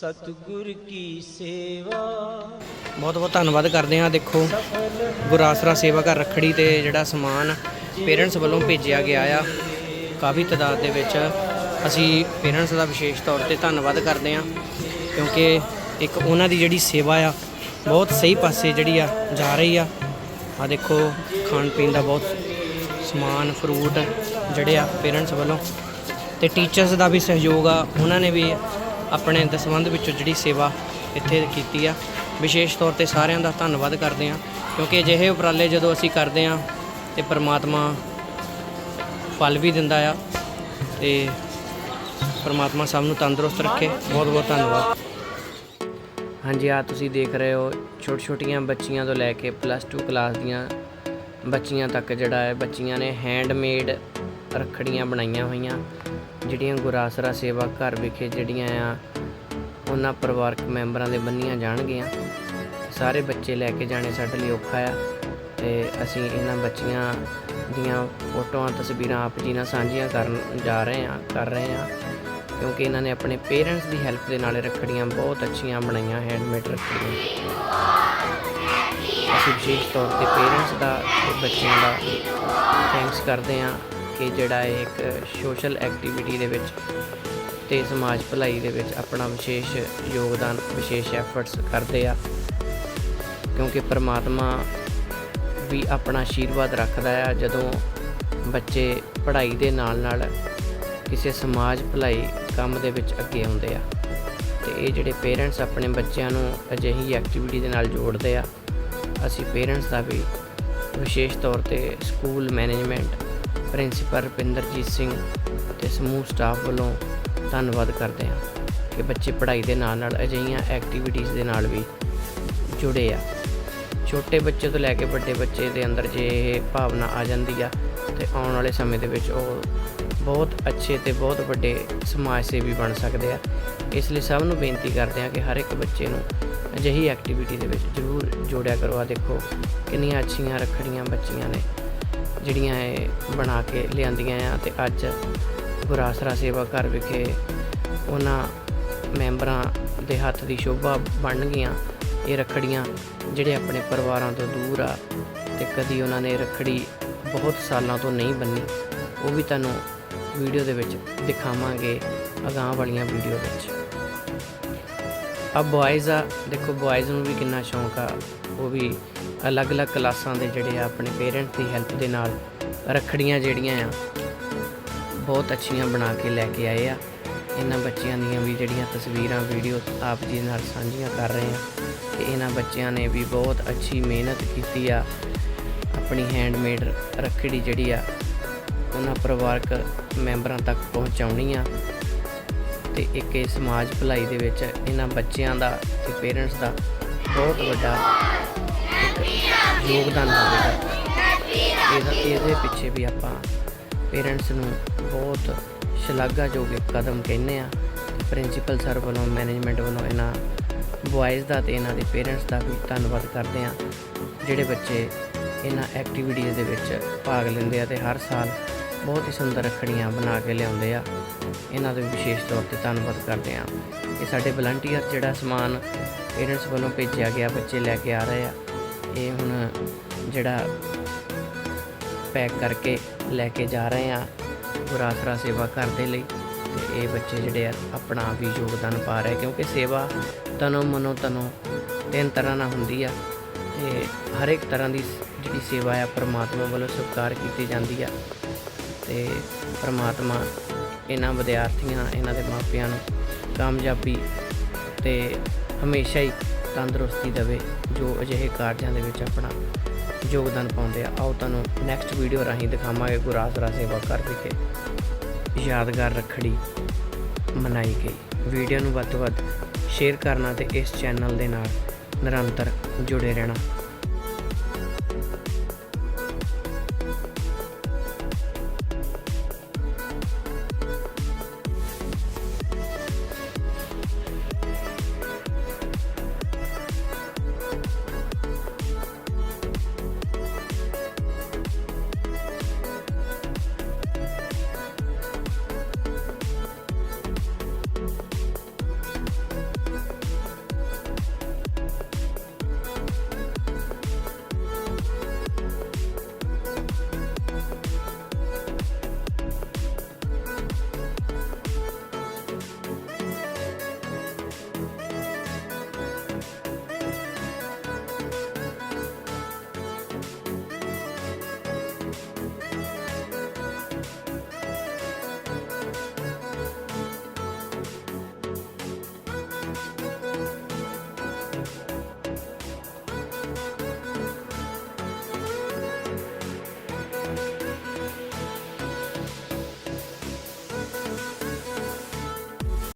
ਸਤਿਗੁਰ ਕੀ ਸੇਵਾ। ਬਹੁਤ ਬਹੁਤ ਧੰਨਵਾਦ ਕਰਦੇ ਹਾਂ, ਦੇਖੋ ਗੁਰਾਸਰਾ ਸੇਵਾ ਘਰ ਰੱਖੜੀ ਤੇ ਜਿਹੜਾ ਸਮਾਨ ਪੇਰੈਂਟਸ ਵੱਲੋਂ ਭੇਜਿਆ ਗਿਆ ਆ, ਕਾਫੀ ਤਾਦਾਦ ਦੇ ਵਿੱਚ ਅਸੀਂ ਪੇਰੈਂਟਸ ਦਾ ਵਿਸ਼ੇਸ਼ ਤੌਰ ਤੇ ਧੰਨਵਾਦ ਕਰਦੇ ਹਾਂ, ਕਿਉਂਕਿ ਇੱਕ ਉਹਨਾਂ ਦੀ ਜਿਹੜੀ ਸੇਵਾ ਆ, ਬਹੁਤ ਸਹੀ ਪਾਸੇ ਜਿਹੜੀ ਆ ਜਾ ਰਹੀ ਆ। ਆ ਦੇਖੋ, ਖਾਣ ਪੀਣ ਦਾ ਬਹੁਤ ਸਮਾਨ ਫਰੂਟ ਜਿਹੜੇ ਆ ਪੇਰੈਂਟਸ ਵੱਲੋਂ ਤੇ ਟੀਚਰਸ ਦਾ ਵੀ ਸਹਿਯੋਗ ਆ, ਉਹਨਾਂ ਨੇ ਵੀ ਆਪਣੇ ਦਸਵੰਧ ਵਿੱਚੋਂ ਜਿਹੜੀ ਸੇਵਾ ਇੱਥੇ ਕੀਤੀ ਆ। ਵਿਸ਼ੇਸ਼ ਤੌਰ ਤੇ ਸਾਰਿਆਂ ਦਾ ਧੰਨਵਾਦ ਕਰਦੇ ਆ ਕਿਉਂਕਿ ਅਜਿਹੇ ਉਪਰਾਲੇ ਜਦੋਂ ਅਸੀਂ ਕਰਦੇ ਆ ਤੇ ਪ੍ਰਮਾਤਮਾ ਫਲ ਵੀ ਦਿੰਦਾ ਆ ਤੇ ਪ੍ਰਮਾਤਮਾ ਸਭ ਨੂੰ ਤੰਦਰੁਸਤ ਰੱਖੇ। ਬਹੁਤ ਬਹੁਤ ਧੰਨਵਾਦ। ਹਾਂਜੀ ਆ ਤੁਸੀਂ ਦੇਖ ਰਹੇ ਹੋ ਛੋਟ ਛੋਟੀਆਂ ਬੱਚੀਆਂ ਤੋਂ ਲੈ ਕੇ ਪਲੱਸ 2 ਕਲਾਸ ਦੀਆਂ ਬੱਚੀਆਂ ਤੱਕ ਜਿਹੜਾ ਹੈ। ਬੱਚੀਆਂ ਨੇ ਹੈਂਡਮੇਡ ਰੱਖੜੀਆਂ ਬਣਾਈਆਂ ਹੋਈਆਂ। ਜਿਹੜੀਆਂ ਗੁਰਾਸਰਾ ਸੇਵਾ ਘਰ ਵਿਖੇ ਜਿਹੜੀਆਂ ਆ, ਉਹਨਾਂ ਪਰਿਵਾਰਕ ਮੈਂਬਰਾਂ ਦੇ ਬੰਨੀਆਂ ਜਾਣਗੀਆਂ। ਸਾਰੇ ਬੱਚੇ ਲੈ ਕੇ ਜਾਣੇ ਸਾਡੇ ਲਈ ਔਖਾ ਆ ਤੇ ਅਸੀਂ ਇਹਨਾਂ ਬੱਚੀਆਂ ਦੀਆਂ ਫੋਟੋਆਂ, ਤਸਵੀਰਾਂ ਆਪ ਜੀ ਨਾਲ ਸਾਂਝੀਆਂ ਕਰਨ ਜਾ ਰਹੇ ਹਾਂ, ਕਰ ਰਹੇ ਹਾਂ। ਕਿਉਂਕਿ ਇਹਨਾਂ ਨੇ ਆਪਣੇ ਪੇਰੈਂਟਸ ਦੀ ਹੈਲਪ ਦੇ ਨਾਲ ਰੱਖੜੀਆਂ ਬਹੁਤ ਅੱਛੀਆਂ ਬਣਾਈਆਂ ਹੈਂਡਮੇਡ ਰੱਖੜੀਆਂ। ਅਸੀਂ ਵਿਸ਼ੇਸ਼ ਤੌਰ ਤੇ ਪੇਰੈਂਟਸ ਦਾ ਤੇ ਬੱਚਿਆਂ ਦਾ ਥੈਂਕਸ ਕਰਦੇ ਹਾਂ। ਕਿ ਜਿਹੜਾ ਇਹ ਇੱਕ ਸੋਸ਼ਲ ਐਕਟੀਵਿਟੀ ਦੇ ਵਿੱਚ ਤੇ ਸਮਾਜ ਭਲਾਈ ਦੇ ਵਿੱਚ ਆਪਣਾ ਵਿਸ਼ੇਸ਼ ਯੋਗਦਾਨ, ਵਿਸ਼ੇਸ਼ ਐਫਰਟਸ ਕਰਦੇ ਆ। ਕਿਉਂਕਿ ਪਰਮਾਤਮਾ ਵੀ ਆਪਣਾ ਆਸ਼ੀਰਵਾਦ ਰੱਖਦਾ ਆ। ਜਦੋਂ ਬੱਚੇ ਪੜ੍ਹਾਈ ਦੇ ਨਾਲ ਨਾਲ ਕਿਸੇ ਸਮਾਜ ਭਲਾਈ ਕੰਮ ਦੇ ਵਿੱਚ ਅੱਗੇ ਆਉਂਦੇ ਆ, ਤੇ ਇਹ ਜਿਹੜੇ ਪੇਰੈਂਟਸ ਆਪਣੇ ਬੱਚਿਆਂ ਨੂੰ ਅਜਿਹੀ ਐਕਟੀਵਿਟੀ ਦੇ ਨਾਲ ਜੋੜਦੇ ਆ, ਅਸੀਂ ਪੇਰੈਂਟਸ ਦਾ ਵੀ ਵਿਸ਼ੇਸ਼ ਤੌਰ ਤੇ school management principal Rupinderjit Singh ਅਤੇ ਸਮੂਹ ਸਟਾਫ ਵੱਲੋਂ ਧੰਨਵਾਦ ਕਰਦੇ ਹਾਂ ਕਿ ਬੱਚੇ ਪੜ੍ਹਾਈ ਦੇ ਨਾਲ ਨਾਲ ਅਜਿਹੀਆਂ ਐਕਟੀਵਿਟੀਜ਼ ਦੇ ਨਾਲ ਵੀ ਜੁੜੇ ਆ। ਛੋਟੇ ਬੱਚੇ ਤੋਂ ਲੈ ਕੇ ਵੱਡੇ ਬੱਚੇ ਦੇ ਅੰਦਰ ਜੇ ਇਹ ਭਾਵਨਾ ਆ ਜਾਂਦੀ ਆ ਤੇ ਆਉਣ ਵਾਲੇ ਸਮੇਂ ਦੇ ਵਿੱਚ ਉਹ ਬਹੁਤ ਅੱਛੇ ਤੇ ਬਹੁਤ ਵੱਡੇ ਸਮਾਜ ਸੇਵੀ ਬਣ ਸਕਦੇ ਆ। ਇਸ ਲਈ ਸਭ ਨੂੰ ਬੇਨਤੀ ਕਰਦੇ ਆ ਕਿ ਹਰ ਇੱਕ ਬੱਚੇ ਨੂੰ ਅਜਿਹੀ ਐਕਟੀਵਿਟੀ ਦੇ ਵਿੱਚ ਜ਼ਰੂਰ ਜੋੜਿਆ ਕਰੋ। ਆ ਦੇਖੋ ਕਿੰਨੀਆਂ ਅੱਛੀਆਂ ਰੱਖੜੀਆਂ ਬੱਚੀਆਂ ਨੇ। ਜਿਹੜੀਆਂ ਇਹ ਬਣਾ ਕੇ ਲਿਆਂਦੀਆਂ ਆ ਤੇ ਅੱਜ ਗੁਰਾਸਰਾ ਸੇਵਾ ਘਰ ਵਿਖੇ ਉਹਨਾਂ ਮੈਂਬਰਾਂ ਦੇ ਹੱਥ ਦੀ ਸ਼ੋਭਾ ਬਣ ਗਈਆਂ ਇਹ ਰੱਖੜੀਆਂ ਜਿਹੜੇ ਆਪਣੇ ਪਰਿਵਾਰਾਂ ਤੋਂ ਦੂਰ ਆ ਤੇ ਕਦੀ ਉਹਨਾਂ ਨੇ ਰੱਖੜੀ ਬਹੁਤ ਸਾਲਾਂ ਤੋਂ ਨਹੀਂ ਬੰਨੀ, ਉਹ ਵੀ ਤੁਹਾਨੂੰ ਵੀਡੀਓ ਦੇ ਵਿੱਚ ਦਿਖਾਵਾਂਗੇ, ਅਗਾਂਹ ਵਾਲੀਆਂ ਵੀਡੀਓ ਵਿੱਚ। ਆ ਬॉयਜ਼ ਆ, ਦੇਖੋ ਬॉयਜ਼ ਨੂੰ ਵੀ ਕਿੰਨਾ ਸ਼ੌਂਕ ਆ, ਉਹ ਵੀ ਅਲੱਗ-ਅਲੱਗ ਕਲਾਸਾਂ ਦੇ ਜਿਹੜੇ ਆ ਆਪਣੇ ਪੇਰੈਂਟਸ ਦੀ ਹੈਲਪ ਦੇ ਨਾਲ ਰੱਖੜੀਆਂ ਜਿਹੜੀਆਂ ਆ, ਬਹੁਤ ਅੱਛੀਆਂ ਬਣਾ ਕੇ ਲੈ ਕੇ ਆਏ ਆ। ਇਹਨਾਂ ਬੱਚਿਆਂ ਦੀਆਂ ਵੀ ਜਿਹੜੀਆਂ ਤਸਵੀਰਾਂ ਵੀਡੀਓ ਆਪ ਜੀ ਨਾਲ ਸਾਂਝੀਆਂ ਕਰ ਰਹੇ ਆ। ਤੇ ਇਹਨਾਂ ਬੱਚਿਆਂ ਨੇ ਵੀ ਬਹੁਤ ਅੱਛੀ ਮਿਹਨਤ ਕੀਤੀ ਆ। ਆਪਣੀ ਹੈਂਡਮੇਡ ਰੱਖੜੀ ਜਿਹੜੀ ਆ, ਉਹਨਾਂ ਪਰਿਵਾਰਕ ਮੈਂਬਰਾਂ ਤੱਕ ਪਹੁੰਚਾਉਣੀ ਆ। ਤੇ ਇੱਕ ਇਹ ਸਮਾਜ ਭਲਾਈ ਦੇ ਵਿੱਚ ਇਹਨਾਂ ਬੱਚਿਆਂ ਦਾ ਤੇ ਪੇਰੈਂਟਸ ਦਾ ਬਹੁਤ ਵੱਡਾ ਯੋਗਦਾਨ ਹੋਵੇਗਾ ਇਹਦਾ ਇਹਦੇ ਪਿੱਛੇ ਵੀ ਆਪਾਂ ਪੇਰੈਂਟਸ ਨੂੰ ਬਹੁਤ ਸ਼ਲਾਘਾਯੋਗ ਕਦਮ ਕਹਿੰਦੇ ਆ ਪ੍ਰਿੰਸੀਪਲ ਸਰ ਵੱਲੋਂ ਮੈਨੇਜਮੈਂਟ ਵੱਲੋਂ ਇਹਨਾਂ ਬॉयਜ਼ ਦਾ ਤੇ ਇਹਨਾਂ ਦੇ ਪੇਰੈਂਟਸ ਦਾ ਵੀ ਧੰਨਵਾਦ ਕਰਦੇ ਆ ਜਿਹੜੇ ਬੱਚੇ ਇਹਨਾਂ ਐਕਟੀਵਿਟੀਜ਼ ਦੇ ਵਿੱਚ ਭਾਗ ਲੈਂਦੇ ਆ ਤੇ ਹਰ ਸਾਲ ਬਹੁਤ ਹੀ ਸੁੰਦਰ ਰੱਖੜੀਆਂ ਬਣਾ ਕੇ ਲਿਆਉਂਦੇ ਆ। ਇਹਨਾਂ ਦਾ ਵੀ ਵਿਸ਼ੇਸ਼ ਤੌਰ ਤੇ ਧੰਨਵਾਦ ਕਰਦੇ ਆ ਇਹ ਸਾਡੇ ਵਲੰਟੀਅਰ ਜਿਹੜਾ ਸਮਾਨ ਪੇਰੈਂਟਸ ਵੱਲੋਂ ਭੇਜਿਆ ਗਿਆ, ਬੱਚੇ ਲੈ ਕੇ ਆ ਰਹੇ ਆ। ਇਹ ਹੁਣ ਜਿਹੜਾ ਪੈਕ ਕਰਕੇ ਲੈ ਕੇ ਜਾ ਰਹੇ ਆ ਗੁਰਾਸਰਾ ਸੇਵਾ ਘਰ ਦੇ ਲਈ ਤੇ ਇਹ ਬੱਚੇ ਜਿਹੜੇ ਆ ਆਪਣਾ ਵੀ ਯੋਗਦਾਨ ਪਾ ਰਹੇ ਕਿਉਂਕਿ ਸੇਵਾ ਤਨੋ ਮਨੋ ਤਨੋ ਤਿੰਨ ਤਰ੍ਹਾਂ ਨਾਲ ਹੁੰਦੀ ਆ ਤੇ ਹਰ ਇੱਕ ਤਰ੍ਹਾਂ ਦੀ ਜਿਹੜੀ ਸੇਵਾ ਆ ਪਰਮਾਤਮਾ ਵੱਲੋਂ ਸਵੀਕਾਰ ਕੀਤੀ ਜਾਂਦੀ ਆ ਤੇ ਪਰਮਾਤਮਾ ਇਹਨਾਂ ਵਿਦਿਆਰਥੀਆਂ, ਇਹਨਾਂ ਦੇ ਮਾਪਿਆਂ ਨੂੰ ਕਾਮਯਾਬੀ ਤੇ ਹਮੇਸ਼ਾ ਹੀ ਤੰਦਰੁਸਤੀ ਦੇਵੇ, ਜੋ ਅਜਿਹੇ ਕਾਰਜਾਂ ਦੇ ਵਿੱਚ ਆਪਣਾ ਯੋਗਦਾਨ ਪਾਉਂਦੇ ਆ। ਆਓ ਤੁਹਾਨੂੰ ਨੈਕਸਟ ਵੀਡੀਓ ਰਾਹੀਂ ਦਿਖਾਵਾਂਗੇ ਗੁਰਾਸਰਾ ਸੇਵਾ ਕਰ ਵਿਖੇ ਯਾਦਗਾਰ ਰੱਖੜੀ ਮਨਾਈ ਗਈ। ਵੀਡੀਓ ਨੂੰ ਵੱਧ ਤੋਂ ਵੱਧ ਸ਼ੇਅਰ ਕਰਨਾ ਤੇ ਇਸ ਚੈਨਲ ਦੇ ਨਾਲ ਨਿਰੰਤਰ ਜੁੜੇ ਰਹਿਣਾ।